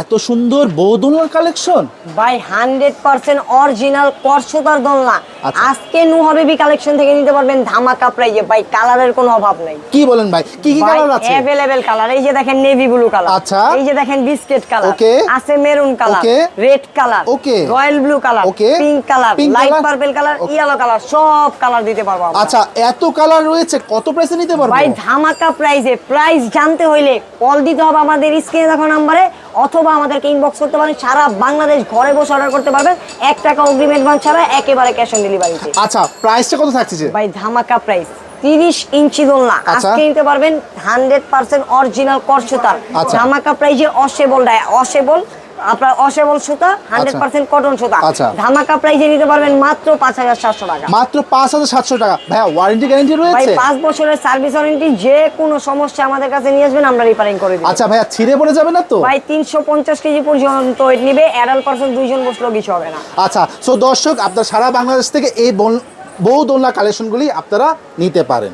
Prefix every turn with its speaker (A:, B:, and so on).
A: এত সুন্দর বৌদুলার কালেকশন
B: ভাই হান্ড্রেড পার্সেন্ট অরিজিনাল করসুতার দোলনা।
A: আচ্ছা।
B: আজকে নু হাবিবি কালেকশন থেকে নিতে পারবেন ধামাকা প্রাইজে ভাই কালারের কোনো অভাব নাই।
A: কি বলেন ভাই? কি কি কালার আছে?
B: অ্যাভেলেবেল কালার এই যে দেখেন নেভি ব্লু কালার
A: আচ্ছা।
B: এই যে দেখেন বিস্কিট কালার
A: Okay.
B: আছে maroon colour. Red colour
A: Okay.
B: Royal blue colour
A: Okay.
B: Pink colour light purple colour yellow colour সব কালার দিতে পারব।
A: আচ্ছা এত কালার রয়েছে কত প্রাইসে নিতে পারব?
B: ভাই ধামাকা প্রাইজে প্রাইস জানতে হইলে কল দিতে হবে আমাদের স্ক্রিনে দেখো নাম্বারে অথবা আমাদেরকে ইনবক্স করতে পারেন সারা বাংলাদেশ ঘরে বসে অর্ডার করতে পারবেন। এক টাকা অগ্রিম অ্যাডভান্স ছাড়া একেবারে ক্যাশ অন ডেলিভারিতে
A: আচ্ছা প্রাইসটা কত থাকছে
B: ভাই ধামাকা প্রাইস তিরিশ ইঞ্চি দোলনা।
A: আচ্ছা।
B: আজকে নিতে পারবেন হান্ড্রেড পার্সেন্ট অরিজিনাল কর সুতার
A: আচ্ছা।
B: ধামাকা প্রাইজে অসেবল অসেবল আপনার অসেবল সুতা হান্ড্রেড পার্সেন্ট কটন সুতা।
A: আচ্ছা।
B: ধামাকা প্রাইজে নিতে পারবেন মাত্র পাঁচ হাজার সাতশো টাকা।
A: মাত্র পাঁচ হাজার সাতশো টাকা। ভাইয়া ওয়ারেন্টি গ্যারেন্টি রয়েছে?
B: পাঁচ বছরের সার্ভিস ওয়ারেন্টি যে কোনো সমস্যা আমাদের কাছে নিয়ে আসবেন আমরা রিপেয়ারিং করে দিই
A: আচ্ছা ভাইয়া ছিঁড়ে পড়ে যাবে না তো?
B: ভাই তিনশো পঞ্চাশ কেজি পর্যন্ত ওয়েট নিবে অ্যাডাল্ট পার্সন দুইজন বসলেও কিছু হবে না।
A: আচ্ছা সো দর্শক আপনার সারা বাংলাদেশ থেকে এই বউ দোলনা কালেকশনগুলি আপনারা নিতে পারেন।